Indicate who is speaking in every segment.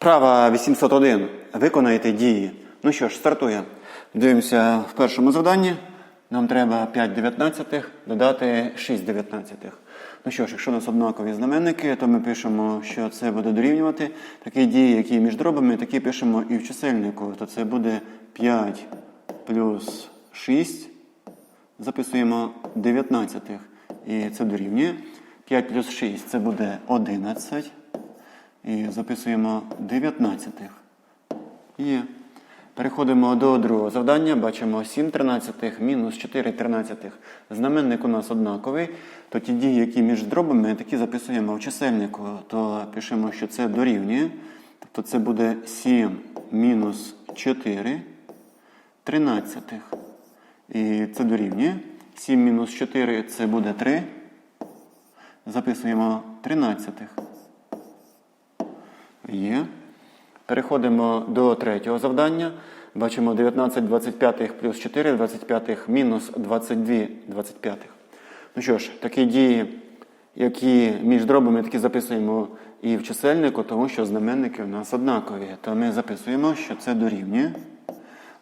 Speaker 1: Вправа 801. Виконайте дії. Ну що ж, стартуємо. Дивимося в першому завданні. Нам треба 5 дев'ятнадцятих додати 6 дев'ятнадцятих. Ну що ж, якщо у нас однакові знаменники, то ми пишемо, що це буде дорівнювати. Такі дії, які між дробами, такі пишемо і в чисельнику. То це буде 5 плюс 6. Записуємо 19. І це дорівнює. 5 плюс 6 це буде 11. І записуємо 19. Є. Переходимо до другого завдання. Бачимо 7 тринадцятих мінус 4 тринадцятих. Знаменник у нас однаковий. То ті дії, які між дробами, такі записуємо в чисельнику. То пишемо, що це дорівнює. Тобто це буде 7 мінус 4 тринадцятих. І це дорівнює. 7 мінус 4 це буде 3. Записуємо тринадцятих. Є. Переходимо до третього завдання. Бачимо 19 25 плюс 4 25 мінус 22 25. Ну що ж, такі дії, які між дробами, такі записуємо і в чисельнику, тому що знаменники у нас однакові. То ми записуємо, що це дорівнює.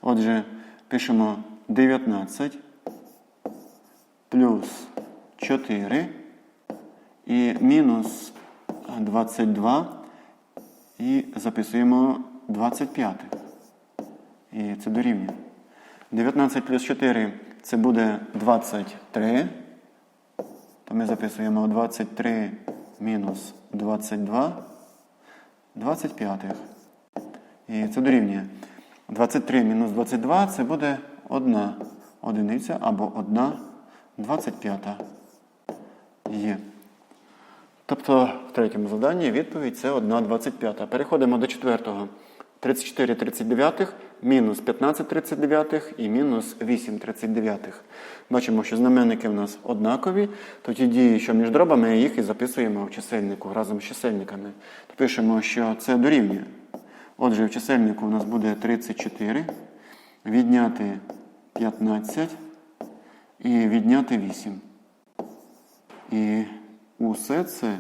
Speaker 1: Отже, пишемо 19 плюс 4 і мінус 22 і записуємо 25. І це дорівнює. 19 плюс 4 це буде 23. То ми записуємо 23 мінус 22. 25. І це дорівнює. 23 мінус 22 це буде 1 одиниця або 1 25. Є. Тобто в третьому завданні відповідь це 1,25. Переходимо до четвертого. 34 39 мінус 15 39 і мінус 8 39. Бачимо, що знаменники в нас однакові, то ті дії, що між дробами, їх і записуємо в чисельнику разом з чисельниками. То пишемо, що це дорівнює. Отже, в чисельнику у нас буде 34, відняти 15 і відняти 8. І усе це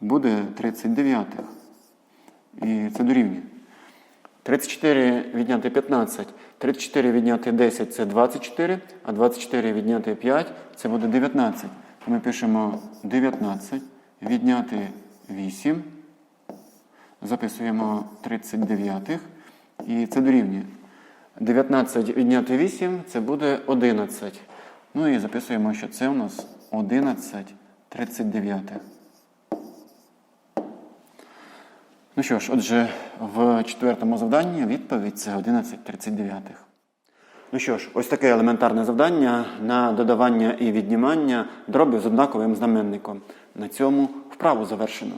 Speaker 1: буде 39. І це дорівнює. 34 відняти 15. 34 відняти 10 це 24, а 24 відняти 5 це буде 19. Ми пишемо 19, відняти 8. Записуємо 39 і це дорівнює. 19 відняти 8 це буде 11. Ну і записуємо, що це у нас 11 39. Ну що ж, отже, в четвертому завданні відповідь це 11.39. Ну що ж, ось таке елементарне завдання на додавання і віднімання дробів з однаковим знаменником. На цьому вправу завершено.